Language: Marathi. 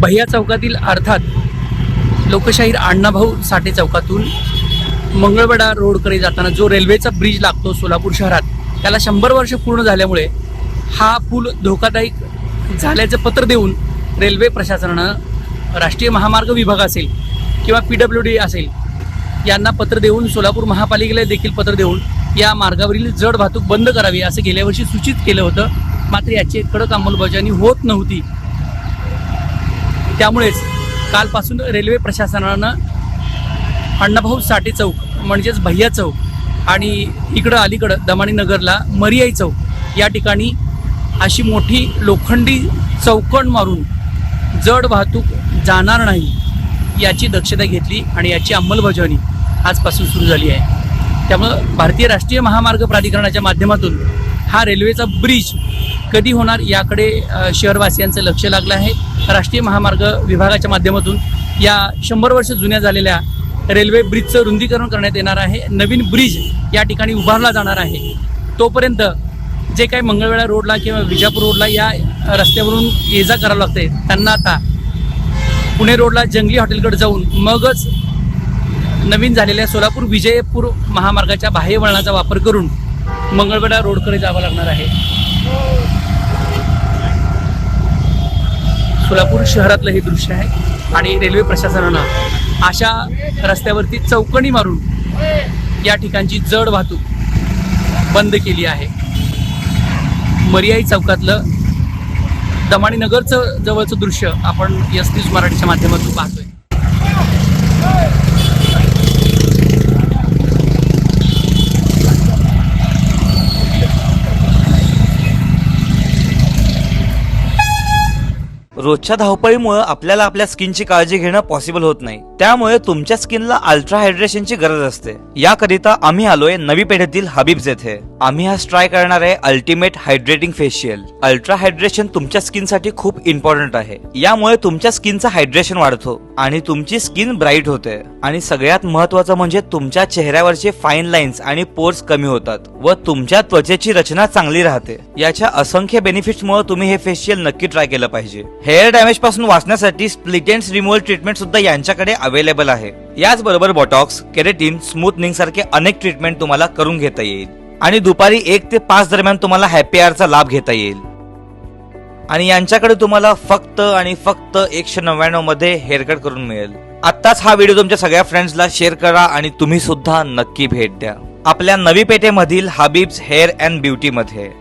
भैया चौकातील अर्थात लोकशाहीर अण्णाभाऊ साठे चौकातून मंगळवेढा रोडकडे जाताना जो रेल्वेचा ब्रिज लागतो सोलापूर शहरात त्याला शंभर वर्ष पूर्ण झाल्यामुळे हा पूल धोकादायक झाल्याचं पत्र देऊन रेल्वे प्रशासनानं राष्ट्रीय महामार्ग विभाग असेल किंवा पी डब्ल्यू डी असेल यांना पत्र देऊन सोलापूर महापालिकेला देखील पत्र देऊन या मार्गावरील जड वाहतूक बंद करावी असं गेल्या वर्षी सूचित केलं होतं. मात्र याची कडक अंमलबजावणी होत नव्हती. त्यामुळेच कालपासून रेल्वे प्रशासनानं अण्णाभाऊ साठे चौक म्हणजेच भैया चौक आणि इकडं अलीकडं दमाणी नगरला मरियाई चौक या ठिकाणी अशी मोठी लोखंडी चौकण मारून जड वाहतूक जाणार नाही याची दक्षता घेतली आणि याची अंमलबजावणी आजपासून सुरू झाली आहे. त्यामुळं भारतीय राष्ट्रीय महामार्ग प्राधिकरणाच्या माध्यमातून हा रेल्वेचा ब्रिज कधी होणार याकडे शहरवासियांचं लक्ष लागलं आहे. राष्ट्रीय महामार्ग विभागाच्या माध्यमातून या शंभर वर्ष जुन्या झालेल्या रेल्वे ब्रिजचं रुंदीकरण करण्यात येणार आहे. नवीन ब्रिज या ठिकाणी उभारला जाणार आहे. तोपर्यंत जे काही मंगळवेळा रोडला किंवा विजापूर रोडला या रस्त्यावरून ये जा करावं लागते त्यांना आता पुणे रोडला जंगली हॉटेलकडे जाऊन मगच नवीन झालेल्या सोलापूर विजयपूर महामार्गाच्या बाह्य वळणाचा वापर करून मंगळवेढा रोडकडे जावं लागणार आहे. सोलापूर शहरातलं हे दृश्य आहे आणि रेल्वे प्रशासनानं अशा रस्त्यावरती चौकणी मारून या ठिकाणची जड वाहतूक बंद केली आहे. मरियाई चौकातलं दमाणी नगरचं जवळचं दृश्य आपण यस न्यूज मराठीच्या माध्यमातून पाहतोय. रोजच्या धावपळीमुळे आपल्याला आपल्या स्किनची काळजी घेणं पॉसिबल होत नाही. त्यामुळे तुमच्या स्किनला अल्ट्रा हायड्रेशनची गरज असते. याकरिता आम्ही आलोय नवी पेढीतील हबीब्स येथे आम्ही आज ट्राय करणार आहे ultimate hydrating facial ultra hydration तुमच्या स्किनसाठी खूप इम्पॉर्टंट आहे. यामुळे तुमच्या स्किनचं हायड्रेशन वाढतो. आणि तुमची स्किन ब्राईट होते. आणि सगळ्यात महत्वाचं म्हणजे तुमच्या चेहऱ्यावरचे फाईन लाईन्स आणि पोर्स कमी होतात व तुमच्या त्वचेची रचना चांगली राहते. याच्या असंख्य बेनिफिट्स मुळे तुम्ही हे फेशियल नक्की ट्राय केलं पाहिजे. हेअर डॅमेजपासून वाचण्यासाठी स्प्लिटेन्स रिमूव्हल ट्रीटमेंट सुद्धा यांच्याकडे अवेलेबल आहे. याचबरोबर बॉटॉक्स केरेटिन स्मूथनिंग सारखे अनेक ट्रीटमेंट तुम्हाला करून घेता येईल. आणि दुपारी एक ते पाच दरम्यान तुम्हाला हॅपी आरचा लाभ घेता येईल. आणि यांच्याकडे तुम्हाला फक्त आणि फक्त एकशे नव्याण्णवमध्ये हेअरकट करून मिळेल. आत्ताच हा व्हिडिओ तुमच्या सगळ्या फ्रेंड्सला शेअर करा आणि तुम्ही सुद्धा नक्की भेट द्या. आपल्या नवी पेठेमधील हबीब्स हेअर अँड ब्युटी मध्ये.